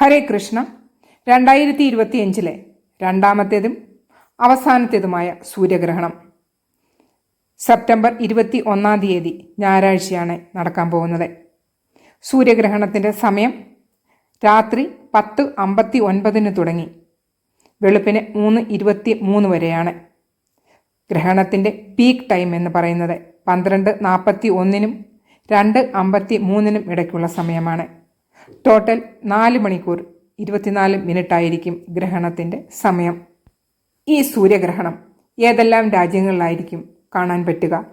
ഹരേ കൃഷ്ണ. രണ്ടായിരത്തി ഇരുപത്തിയഞ്ചിലെ രണ്ടാമത്തേതും അവസാനത്തേതുമായ സൂര്യഗ്രഹണം. സെപ്റ്റംബർ ഇരുപത്തി ഒന്നാം തീയതി ഞായറാഴ്ചയാണ് നടക്കാൻ പോകുന്നത്. സൂര്യഗ്രഹണത്തിന്റെ സമയം രാത്രി പത്ത് അമ്പത്തി ഒൻപതിന് തുടങ്ങി. വെളുപ്പിന് മൂന്ന് ഇരുപത്തി മൂന്ന് വരെയാണ്. ഗ്രഹണത്തിന്റെ പീക്ക് ടൈം എന്ന് പറയുന്നത് പന്ത്രണ്ട് നാൽപ്പത്തി ഒന്നിനും രണ്ട് അമ്പത്തി മൂന്നിനും ഇടയ്ക്കുള്ള സമയമാണ്. ടോട്ടൽ നാല് മണിക്കൂർ ഇരുപത്തിനാല് മിനിറ്റായിരിക്കും ഗ്രഹണത്തിന്റെ സമയം. ഈ സൂര്യഗ്രഹണം ഏതെല്ലാം രാജ്യങ്ങളിലായിരിക്കും കാണാൻ പറ്റുക?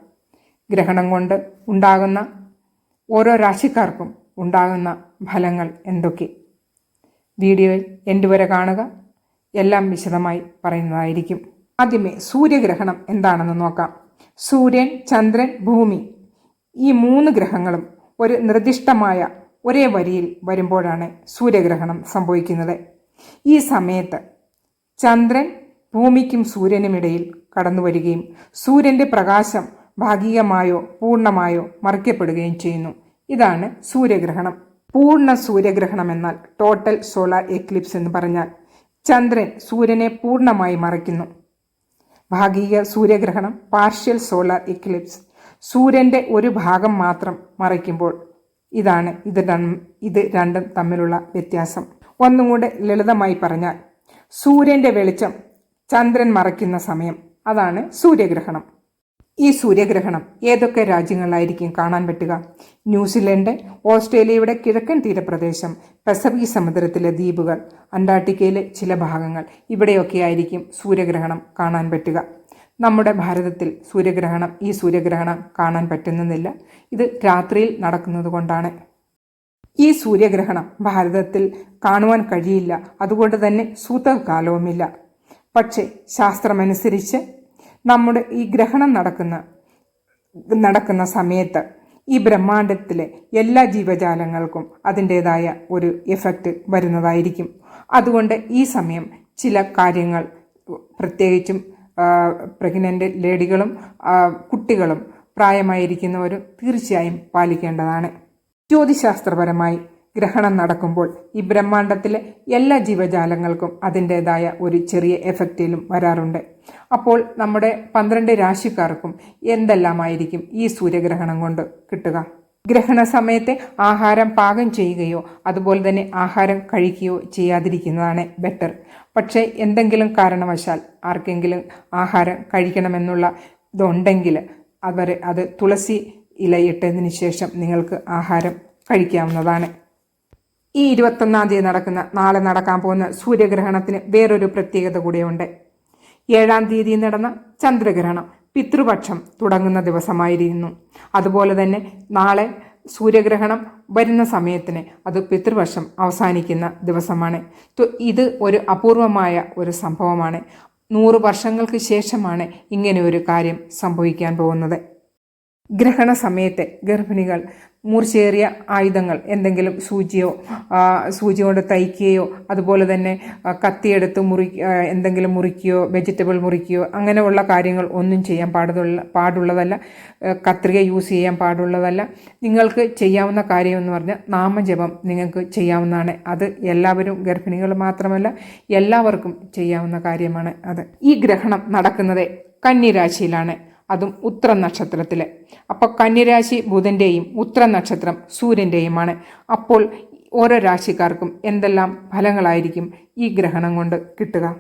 ഗ്രഹണം കൊണ്ട് ഉണ്ടാകുന്ന ഓരോ രാശിക്കാർക്കും ഉണ്ടാകുന്ന ഫലങ്ങൾ എന്തൊക്കെ? വീഡിയോയിൽ എന്റെ വരെ കാണുക. എല്ലാം വിശദമായി പറയുന്നതായിരിക്കും. ആദ്യമേ സൂര്യഗ്രഹണം എന്താണെന്ന് നോക്കാം. സൂര്യൻ ചന്ദ്രൻ ഭൂമി ഈ മൂന്ന് ഗ്രഹങ്ങളും ഒരു നിർദ്ദിഷ്ടമായ ഒരേ വരിയിൽ വരുമ്പോഴാണ് സൂര്യഗ്രഹണം സംഭവിക്കുന്നത്. ഈ സമയത്ത് ചന്ദ്രൻ ഭൂമിക്കും സൂര്യനുമിടയിൽ കടന്നു വരികയും സൂര്യന്റെ പ്രകാശം ഭാഗികമായോ പൂർണമായോ മറിക്കപ്പെടുകയും ചെയ്യുന്നു. ഇതാണ് സൂര്യഗ്രഹണം. പൂർണ സൂര്യഗ്രഹണം എന്നാൽ ടോട്ടൽ സോളാർ എക്ലിപ്സ് എന്ന് പറഞ്ഞാൽ ചന്ദ്രൻ സൂര്യനെ പൂർണമായി മറയ്ക്കുന്നു ഭാഗിക സൂര്യഗ്രഹണം പാർഷ്യൽ സോളാർ എക്ലിപ്സ് സൂര്യന്റെ ഒരു ഭാഗം മാത്രം മറയ്ക്കുമ്പോൾ ഇതാണ് ഇത് ഇത് രണ്ടും തമ്മിലുള്ള വ്യത്യാസം. ഒന്നും കൂടെ ലളിതമായി പറഞ്ഞാൽ സൂര്യന്റെ വെളിച്ചം ചന്ദ്രൻ മറയ്ക്കുന്ന സമയം. അതാണ് സൂര്യഗ്രഹണം. ഈ സൂര്യഗ്രഹണം ഏതൊക്കെ രാജ്യങ്ങളിലായിരിക്കും കാണാൻ പറ്റുക? ന്യൂസിലൻഡ് ഓസ്ട്രേലിയയുടെ കിഴക്കൻ തീരപ്രദേശം പസഫിക് സമുദ്രത്തിലെ ദ്വീപുകൾ അന്റാർട്ടിക്കയിലെ ചില ഭാഗങ്ങൾ. ഇവിടെയൊക്കെ ആയിരിക്കും സൂര്യഗ്രഹണം കാണാൻ പറ്റുക. നമ്മുടെ ഭാരതത്തിൽ സൂര്യഗ്രഹണം ഈ സൂര്യഗ്രഹണം കാണാൻ പറ്റുന്നില്ല. ഇത് രാത്രിയിൽ നടക്കുന്നത് കൊണ്ടാണ്. ഈ സൂര്യഗ്രഹണം ഭാരതത്തിൽ കാണുവാൻ കഴിയില്ല. അതുകൊണ്ട് തന്നെ സൂതകാലവുമില്ല. പക്ഷേ ശാസ്ത്രമനുസരിച്ച് നമ്മുടെ ഈ ഗ്രഹണം നടക്കുന്ന നടക്കുന്ന സമയത്ത് ഈ ബ്രഹ്മാണ്ടത്തിലെ എല്ലാ ജീവജാലങ്ങൾക്കും അതിന്റേതായ ഒരു എഫക്റ്റ് വരുന്നതായിരിക്കും. അതുകൊണ്ട് ഈ സമയം ചില കാര്യങ്ങൾ പ്രത്യേകിച്ചും പ്രഗ്നന്റ് ലേഡികളും കുട്ടികളും പ്രായമായിരിക്കുന്നവരും തീർച്ചയായും പാലിക്കേണ്ടതാണ്. ജ്യോതിശാസ്ത്രപരമായി ഗ്രഹണം നടക്കുമ്പോൾ ഈ ബ്രഹ്മാണ്ടത്തിലെ എല്ലാ ജീവജാലങ്ങൾക്കും അതിന്റേതായ ഒരു ചെറിയ എഫക്റ്റിലും വരാറുണ്ട്. അപ്പോൾ നമ്മുടെ പന്ത്രണ്ട് രാശിക്കാർക്കും എന്തെല്ലാമായിരിക്കും ഈ സൂര്യഗ്രഹണം കൊണ്ട് കിട്ടുക? ഗ്രഹണ സമയത്തെ ആഹാരം പാകം ചെയ്യുകയോ അതുപോലെ തന്നെ ആഹാരം കഴിക്കുകയോ ചെയ്യാതിരിക്കുന്നതാണ് ബെറ്റർ പക്ഷേ എന്തെങ്കിലും കാരണവശാൽ ആർക്കെങ്കിലും ആഹാരം കഴിക്കണമെന്നുള്ള ഇതുണ്ടെങ്കിൽ അവർ അത് തുളസി ഇലയിട്ടതിന് ശേഷം നിങ്ങൾക്ക് ആഹാരം കഴിക്കാവുന്നതാണ്. ഈ ഇരുപത്തൊന്നാം തീയതി നടക്കുന്ന നാളെ നടക്കാൻ പോകുന്ന സൂര്യഗ്രഹണത്തിന് വേറൊരു പ്രത്യേകത കൂടിയുണ്ട്. ഏഴാം തീയതി നടന്ന ചന്ദ്രഗ്രഹണം. പിതൃപക്ഷം തുടങ്ങുന്ന ദിവസമായിരുന്നു. അതുപോലെ തന്നെ നാളെ സൂര്യഗ്രഹണം വരുന്ന സമയത്തിന് അത് പിതൃപക്ഷം അവസാനിക്കുന്ന ദിവസമാണ്. ഇത് ഒരു അപൂർവമായ ഒരു സംഭവമാണ്. നൂറ് വർഷങ്ങൾക്ക് ശേഷമാണ് ഇങ്ങനെ ഒരു കാര്യം സംഭവിക്കാൻ പോകുന്നത്. ഗ്രഹണ സമയത്തെ ഗർഭിണികൾ മൂർച്ചയേറിയ ആയുധങ്ങൾ എന്തെങ്കിലും സൂചിയോ സൂചി കൊണ്ട് തയ്ക്കുകയോ അതുപോലെ തന്നെ കത്തിയെടുത്ത് മുറി എന്തെങ്കിലും മുറിക്കുകയോ വെജിറ്റബിൾ മുറിക്കുകയോ അങ്ങനെയുള്ള കാര്യങ്ങൾ ഒന്നും ചെയ്യാൻ പാടുള്ള പാടുള്ളതല്ല. കത്രിക യൂസ് ചെയ്യാൻ പാടുള്ളതല്ല. നിങ്ങൾക്ക് ചെയ്യാവുന്ന കാര്യം എന്ന് പറഞ്ഞാൽ നാമജപം നിങ്ങൾക്ക് ചെയ്യാവുന്നതാണ്. അത് എല്ലാവരും ഗർഭിണികൾ മാത്രമല്ല എല്ലാവർക്കും ചെയ്യാവുന്ന കാര്യമാണ് അത്. ഈ ഗ്രഹണം നടക്കുന്നത് കന്നിരാശിയിലാണ്. അതും ഉത്ര നക്ഷത്രത്തിൽ അപ്പോൾ കന്യരാശി ബുധന്റെയും ഉത്ര നക്ഷത്രം സൂര്യന്റെയുമാണ് അപ്പോൾ ഓരോ രാശിക്കാർക്കും എന്തെല്ലാം ഫലങ്ങളായിരിക്കും ഈ ഗ്രഹണം കൊണ്ട് കിട്ടുക?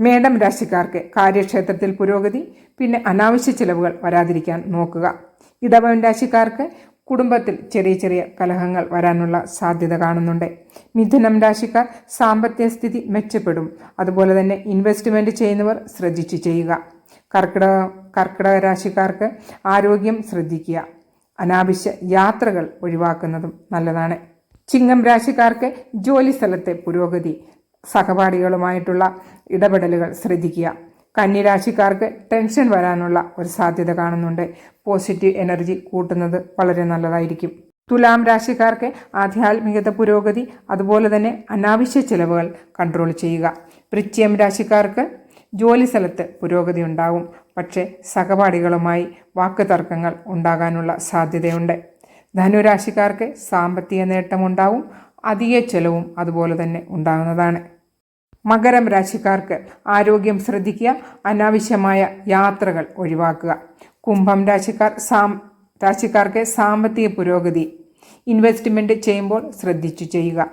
മേഡം രാശിക്കാർക്ക് കാര്യക്ഷേത്രത്തിൽ പുരോഗതി പിന്നെ അനാവശ്യ ചിലവുകൾ വരാതിരിക്കാൻ നോക്കുക. ഇടവൻ രാശിക്കാർക്ക് കുടുംബത്തിൽ ചെറിയ ചെറിയ കലഹങ്ങൾ വരാനുള്ള സാധ്യത കാണുന്നുണ്ട്. മിഥുനം രാശിക്കാർ സാമ്പത്തിക സ്ഥിതി മെച്ചപ്പെടും. അതുപോലെ തന്നെ ഇൻവെസ്റ്റ്മെന്റ് ചെയ്യുന്നവർ ശ്രദ്ധിച്ചു ചെയ്യുക. കർക്കിടക കർക്കിടക രാശിക്കാർക്ക് ആരോഗ്യം ശ്രദ്ധിക്കുക. അനാവശ്യ യാത്രകൾ ഒഴിവാക്കുന്നതും നല്ലതാണ്. ചിങ്ങം രാശിക്കാർക്ക് ജോലി സ്ഥലത്തെ പുരോഗതി സഹപാഠികളുമായിട്ടുള്ള ഇടപെടലുകൾ ശ്രദ്ധിക്കുക. കന്നിരാശിക്കാർക്ക് ടെൻഷൻ വരാനുള്ള ഒരു സാധ്യത കാണുന്നുണ്ട്. പോസിറ്റീവ് എനർജി കൂട്ടുന്നത് വളരെ നല്ലതായിരിക്കും. തുലാം രാശിക്കാർക്ക് ആധ്യാത്മികത പുരോഗതി അതുപോലെ തന്നെ അനാവശ്യ ചിലവുകൾ കൺട്രോൾ ചെയ്യുക. വൃശ്ചികം രാശിക്കാർക്ക് ജോലി സ്ഥലത്ത് പുരോഗതി ഉണ്ടാവും. പക്ഷേ സഹപാഠികളുമായി വാക്ക് തർക്കങ്ങൾ ഉണ്ടാകാനുള്ള സാധ്യതയുണ്ട്. ധനുരാശിക്കാർക്ക് സാമ്പത്തിക നേട്ടമുണ്ടാവും അധിക ചെലവും അതുപോലെ തന്നെ ഉണ്ടാകുന്നതാണ് മകരം രാശിക്കാർക്ക് ആരോഗ്യം ശ്രദ്ധിക്കുക അനാവശ്യമായ യാത്രകൾ ഒഴിവാക്കുക. കുംഭം രാശിക്കാർ സാം രാശിക്കാർക്ക് സാമ്പത്തിക പുരോഗതി ഇൻവെസ്റ്റ്മെന്റ് ചെയ്യുമ്പോൾ ശ്രദ്ധിച്ചു ചെയ്യുക.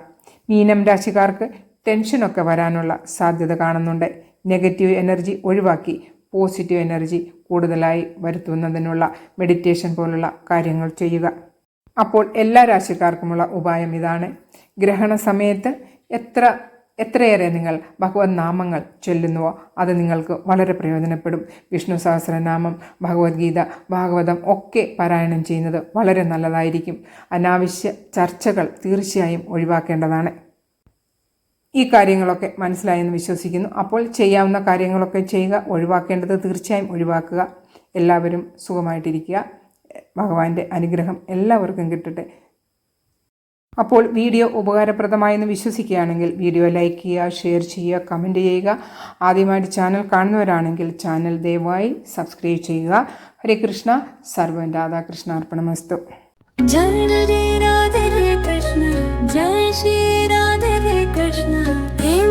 മീനം രാശിക്കാർക്ക് ടെൻഷനൊക്കെ വരാനുള്ള സാധ്യത കാണുന്നുണ്ട്. നെഗറ്റീവ് എനർജി ഒഴിവാക്കി പോസിറ്റീവ് എനർജി കൂടുതലായി വരുത്തുന്നതിനുള്ള മെഡിറ്റേഷൻ പോലുള്ള കാര്യങ്ങൾ ചെയ്യുക. അപ്പോൾ എല്ലാ രാശിക്കാർക്കുമുള്ള ഉപായം ഇതാണ്. ഗ്രഹണ സമയത്ത് എത്ര എത്രയേറെ നിങ്ങൾ ഭഗവത് നാമങ്ങൾ ചൊല്ലുന്നുവോ അത് നിങ്ങൾക്ക് വളരെ പ്രയോജനപ്പെടും. വിഷ്ണു സഹസ്രനാമം ഭഗവത്ഗീത ഭാഗവതം ഒക്കെ പാരായണം ചെയ്യുന്നത് വളരെ നല്ലതായിരിക്കും. അനാവശ്യ ചർച്ചകൾ തീർച്ചയായും ഒഴിവാക്കേണ്ടതാണ്. ഈ കാര്യങ്ങളൊക്കെ മനസ്സിലായെന്ന് വിശ്വസിക്കുന്നു. അപ്പോൾ ചെയ്യാവുന്ന കാര്യങ്ങളൊക്കെ ചെയ്യുക ഒഴിവാക്കേണ്ടത് തീർച്ചയായും ഒഴിവാക്കുക. എല്ലാവരും സുഖമായിട്ടിരിക്കുക. ഭഗവാന്റെ അനുഗ്രഹം എല്ലാവർക്കും കിട്ടട്ടെ. അപ്പോൾ വീഡിയോ ഉപകാരപ്രദമായെന്ന് വിശ്വസിക്കുകയാണെങ്കിൽ വീഡിയോ ലൈക്ക് ചെയ്യുക ഷെയർ ചെയ്യുക കമന്റ് ചെയ്യുക. ആദ്യമായിട്ട് ചാനൽ കാണുന്നവരാണെങ്കിൽ ചാനൽ ദയവായി സബ്സ്ക്രൈബ് ചെയ്യുക. ഹരേ കൃഷ്ണ. സർവൻ രാധാകൃഷ്ണ അർപ്പണമസ്തു. ജയ ശ്രീ